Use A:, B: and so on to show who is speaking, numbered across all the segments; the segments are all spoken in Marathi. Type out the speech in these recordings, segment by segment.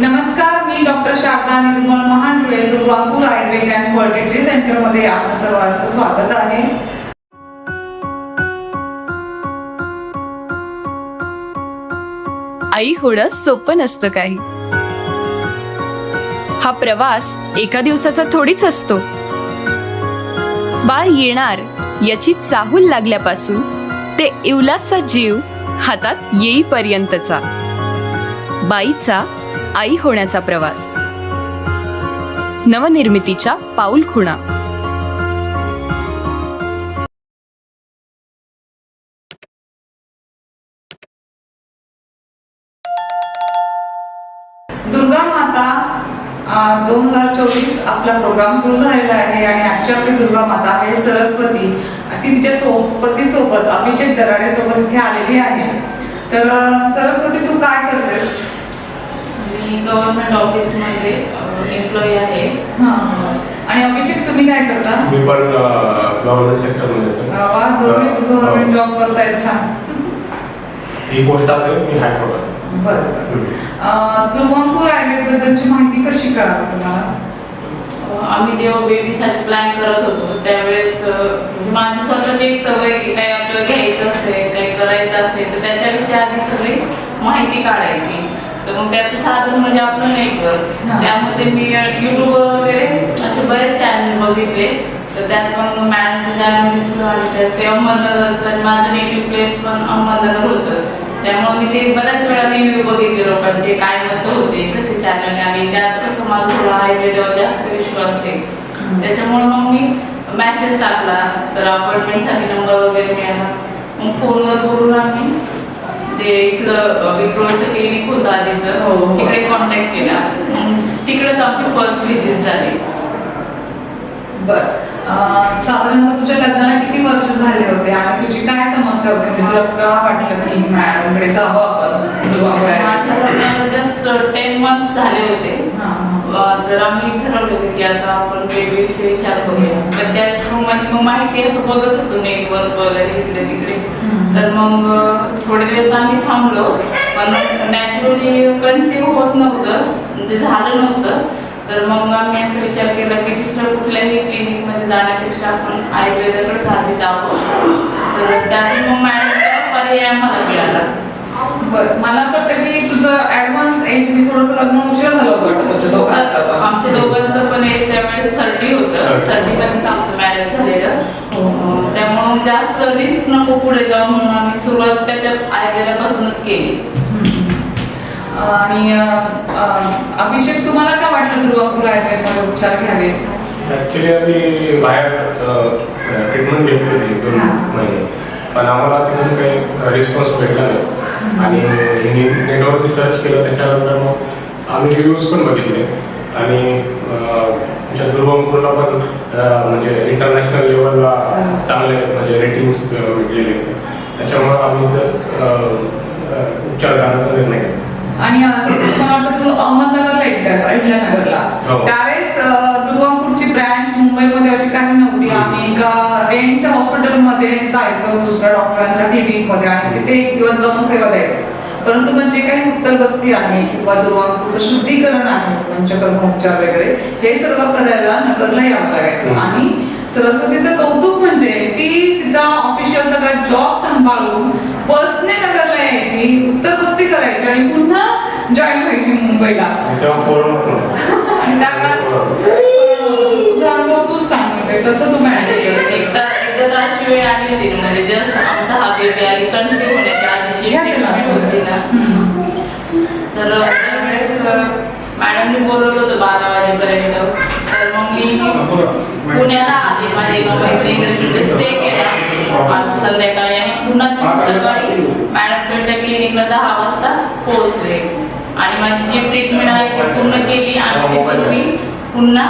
A: नमस्कार मी doctor Sharada Nirmal Mahanadule Durvanpur Ayurved and fertility सेंटरमध्ये आपलं सर्वांचं स्वागत आहे.
B: आई होणं सोपं नसतं काही. हा प्रवास एका दिवसाचा थोडीच असतो. बाळ येणार याची चाहूल लागल्यापासून ते इवलासचा जीव हातात येईपर्यंतचा. बाईचा आई होण्याचा प्रवास. नवनिर्मितीच्या पाऊल खुणा.
A: दुर्गा माता दोन हजार चोवीस आपला प्रोग्राम सुरू झालेला आहे आणि आजची आपली दुर्गा माता आहे सरस्वती. ती तिच्या सोबती सोबत अभिषेक दराडे सोबत इथे आलेली आहे. तर सरस्वती तू काय करतेस?
C: मी गव्हर्नमेंट ऑफिसमध्ये एम्प्लॉई आहे.
A: हा. आणि अभिषेक तुम्ही काय करता?
D: मी पण गव्हर्नमेंट सेक्टरमध्ये
A: दोन्ही गव्हर्नमेंट जॉब करतायत छान.
D: ही गोष्ट आहे मी हायकोर्ट आहे
A: बरं दुर्वांपूर आयुर्वेदबद्दलची माहिती कशी कळाली तुम्हाला?
C: आम्ही जेव्हा बेबीसाठी प्लॅन करत होतो त्यावेळेस म्हणजे माझी स्वतःची एक सवय की काही आपल्याला घ्यायचं असेल काही करायचं असेल तर त्याच्याविषयी आधी सगळी माहिती काढायची. तर मग त्याचं साधन म्हणजे आपलं नेटवर्क त्यामध्ये मी युट्यूबवर वगैरे असे बरेच चॅनल बघितले. तर त्यात पण मॅडमचं चॅनल दिसलं आणि त्यात ते अहमदनगरचं आणि माझं नेटिव्ह प्लेस पण अहमदनगर होतं. त्यामुळे मी ते बऱ्याच वेळा रिव्ह्यू बघितले लोकांचे काय मतं होते कसे चॅनल आणि त्यात कसं मला थोडा आयुर्वेदावर जास्त विश्वास आहे. त्याच्यामुळे मग मी मेसेज टाकला तर अपॉइंटमेंटसाठी नंबर वगैरे मिळाला. मग फोनवर बोलून आम्ही जे इथलं विप्रोचं क्लिनिक होतं
A: हो,
C: आधीचं.
A: हो.
C: तिकडे कॉन्टॅक्ट केला. तिकडेच आमची फर्स्ट व्हिजिट झाली.
A: बर. साधारणतः तुझ्या लग्नाला किती वर्ष झाले होते? आणि तुझी काय समस्या होती? म्हणजे तुला का वाटलं की मॅडमकडे जावं आपण? दुर्वांपूर
C: माझ्या? लग्नाला जस्ट टेन मंथ झाले होते.
A: हा, हा.
C: तर आम्ही ठरवलं की आता आपण वेगवेगळे विचार करूया. पण त्याचप्रमाणे मग माहिती असं बघत होतो नेटवर्क वगैरे तिकडे.
A: हम्म.
C: तर मग थोडे दिवस आम्ही थांबलो पण नॅचरली कन्सिव्ह होत नव्हतं म्हणजे झालं नव्हतं. तर मग आम्ही असं विचार केला की दुसऱ्या कुठल्याही क्लिनिकमध्ये जाण्यापेक्षा आपण आयुर्वेदाकडेच आधी जावं. तर त्यातून मग मॅडमचा पर्याय आम्हाला मिळाला.
A: बरं मला असं वाटतं की तुझं ऍडव्हान्स एज मी थोडंसं लग्न उशीर झालं होतं वाटतं तुमच्या दोघांचं पण.
C: आमच्या दोघांचं पण एज त्यावेळेस थर्टी होतं. थर्टी पर्यंत आमचं मॅरेज झालेलं. त्यामुळं जास्त रिस्क नको पुढे जाऊन म्हणून आम्ही सुरुवात त्याच्या आयुर्वेदापासूनच केली.
A: आणि अभिषेक तुम्हाला काय वाटलं दुर्वांपूर आयुर्वेदमध्ये उपचार घ्यावेत
D: ॲक्च्युली आम्ही बाहेर ट्रीटमेंट घेतली होती दोन
A: हा.
D: महिने. पण आम्हाला तिथून काही रिस्पॉन्स भेटला नाही. आणि नेटवरती सर्च केलं त्याच्यानंतर मग आम्ही रिव्ह्यूज पण बघितले. आणि दुर्गमपूरला पण म्हणजे इंटरनॅशनल लेवलला चांगले म्हणजे रेटिंग्स भेटलेले त्याच्यामुळं आम्ही अं, उपचार करण्याचा निर्णय घेतला.
A: आणि अहमदनगरला
D: हो.
A: त्यावेळेस अं, दुर्वांपूरची ब्रँच मुंबईमध्ये अशी काही नव्हती. आम्ही एका रेंटच्या हॉस्पिटलमध्ये जायचो दुसऱ्या डॉक्टरांच्या क्लिनिकमध्ये आणि तिथे एक दिवस जाऊन सेवा द्यायचो. परंतु म्हणजे काही उत्तर बस्ती आहे किंवा दुर्वांपूरचं शुद्धीकरण आहे पंचकर्म उपचार वगैरे हे सर्व करायला नगरला यावं लागायचं. आणि सरस्वतीचं कौतुक म्हणजे ती तिचा ऑफिशियल सगळा जॉब सांभाळून बसने नगरला यायची उत्तर बस्ती करायची आणि पुन्हा जॉईन व्हायची मुंबईला
D: आणि तेव्हा कोरोना पण होता.
A: आणि त्या काळात तुझा अनुभव तूच सांग म्हणजे कसं तू मॅनेज केलं
C: एकदा एकदा तर अशी वेळ आली होती ना, म्हणजे जस्ट आमचा हा बेबी आणि कन्सिव्ह होण्याच्या आधी जी
A: घ्या ते
C: treatment होती ना तर त्यावेळेस मॅडमने बोलवलं होतं बारा वाजेपर्यंत. तर मग मी पुण्याला आले. माझ्या एका मैत्रिणीकडे तिथे स्टे केला. संध्याकाळी आणि पुन्हा सकाळी मॅडमकडच्या क्लिनिकला दहा वाजता पोहोचले. आणि माझी जी ट्रीटमेंट आहे ती पूर्ण केली आणि तिथून मी पुन्हा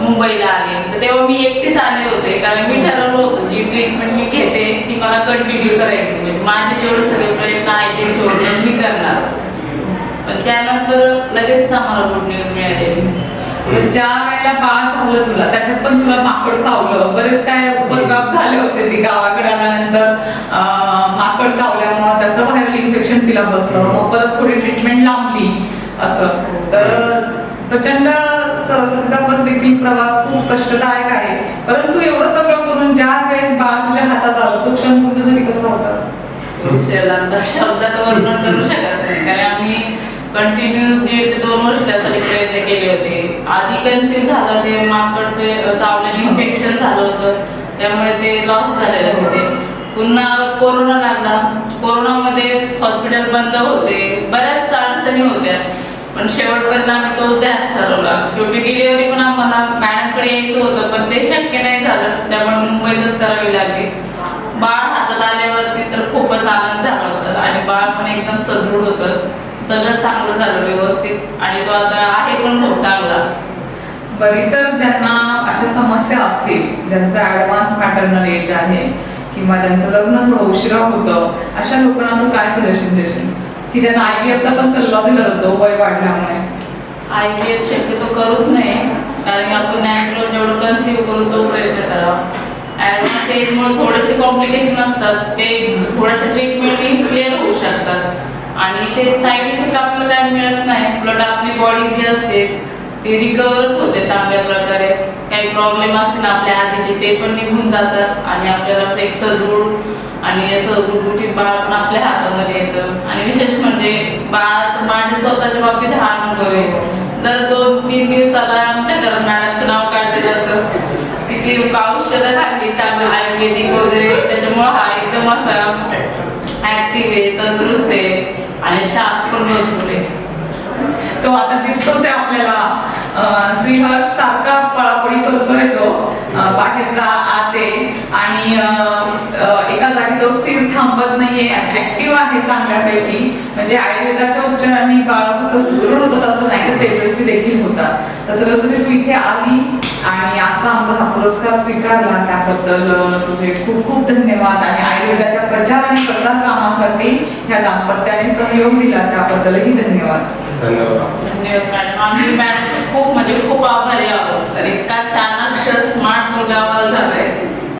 C: मुंबईला आले. तर तेव्हा मी एकटीच आले होते. कारण मी ठरवलं होतं जी ट्रीटमेंट मी घेते ती मला कंटिन्यू करायची म्हणजे माझे जेवढे सगळे प्रयत्न आहे ते सोडून मी करणार पण त्यानंतर लगेच आम्हाला गुड न्यूज
A: मिळाली. ज्या वेळेला बाळ झालं तुला त्याच्यात पण तुला माकड चावलं. बरेच काय उपद्रव झाले होते ती गावाकडे आल्यानंतर. माकड चावल्यामुळे त्याचं व्हायरल इन्फेक्शन तिला बसलं. मग परत थोडी ट्रीटमेंट लांबली असं. तर प्रचंड सरस्वतीचा पण देखील प्रवास खूप कष्टदायक आहे. परंतु एवढं सगळं करून ज्या वेळेस बाळ तुझ्या हातात आलं तो क्षण तुझ्यासाठी कसा होता?
C: शब्दाचं शब्दात वर्णन करू शकत नाही कारण आम्ही कंटिन्यू दीड ते दोन वर्ष त्यासाठी प्रयत्न केले होते. आधी कन्सिव्ह झालं ते माकडचे चावलेलं इन्फेक्शन झालं होतं. त्यामुळे ते लॉस झालेलं तिथे. पुन्हा कोरोना लागला. कोरोनामध्ये हॉस्पिटल बंद होते. बऱ्याच अडचणी होत्या. पण शेवटपर्यंत आम्ही तो ध्यास ठरवला. शेवटी डिलिव्हरी पण आम्हाला मॅडमकडे यायचं होतं पण ते शक्य नाही झालं. त्यामुळे मुंबईतच करावी लागली. बाळ हातात आल्यावरती तर खूपच आनंद झाला होता. आणि बाळ पण एकदम सदृढ होतं. सगळं चांगलं झालं व्यवस्थित. आणि तो आता आहे पण खूप चांगला.
A: बरी तर ज्यांना अशा समस्या असतील ज्यांचं ऍडव्हान्स मॅटर्नल एज आहे किंवा ज्यांचं लग्न थोडं उशिरा होतं अशा लोकांना तू काय सजेशन देशील? की ज्यांना आय चा पण सल्ला दिला जातो वय वाढल्यामुळे?
C: आय व्ही एफ शक्यतो करूच नाही कारण की आपण नॅचरल जेवढं कन्सिव्ह करू तो प्रयत्न करावा. ॲडव्हान्स एजमुळे थोडेसे कॉम्प्लिकेशन असतात ते थोड्याशा ट्रीटमेंटनी क्लिअर होऊ शकतात. आणि ते साईड इफेक्ट आपल्याला काय मिळत नाही. उलट आपली बॉडी जी असते ती रिकवरच होते चांगल्या प्रकारे. काही प्रॉब्लेम असतील आपल्या आधीचे ते पण निघून जातात आणि आपल्याला एक सदृढ आणि असं गुटगुटीत बाळ पण आपल्या हातामध्ये येतं. आणि विशेष म्हणजे बाळाचं माझ्या स्वतःच्या बाबतीत हा अनुभव आहे. दर दोन तीन दिवसाला आमच्या घरात मॅडमचं नाव काढलं जातं. किती औषधं खाल्ली चांगलं आयुर्वेदिक वगैरे त्याच्यामुळं हा एकदम असा ऍक्टिव्ह आहे तंदुरुस्त आहे. आणि शार्प पण भरपूर आहे.
A: तो आता दिसतोच आहे आपल्याला. श्रीहर्ष सारखा पळापळी करतो येतो. अं, पाठीचा आते आणि एका जागी तो स्थिर थांबत नाहीये. ऍक्टिव्ह आहे चांगल्यापैकी. म्हणजे आयुर्वेदाच्या उपचारांनी बाळ फक्त सुदृढ होतात असं नाही तर तेजस्वी देखील होतात. तर सरस्वती तू इथे आली आणि आजचा आमचा हा पुरस्कार स्वीकारला. त्याबद्दल तुझे खूप खूप धन्यवाद. आणि प्रचार आणि प्रसार कामासाठी ह्या दाम्पत्याने सहयोग दिला. त्याबद्दलही धन्यवाद.
D: धन्यवाद.
C: धन्यवाद मॅडम. आम्ही मॅडम खूप म्हणजे खूप आभारी आहोत. तर इतका छान अक्षर स्मार्ट मुलावर झालंय.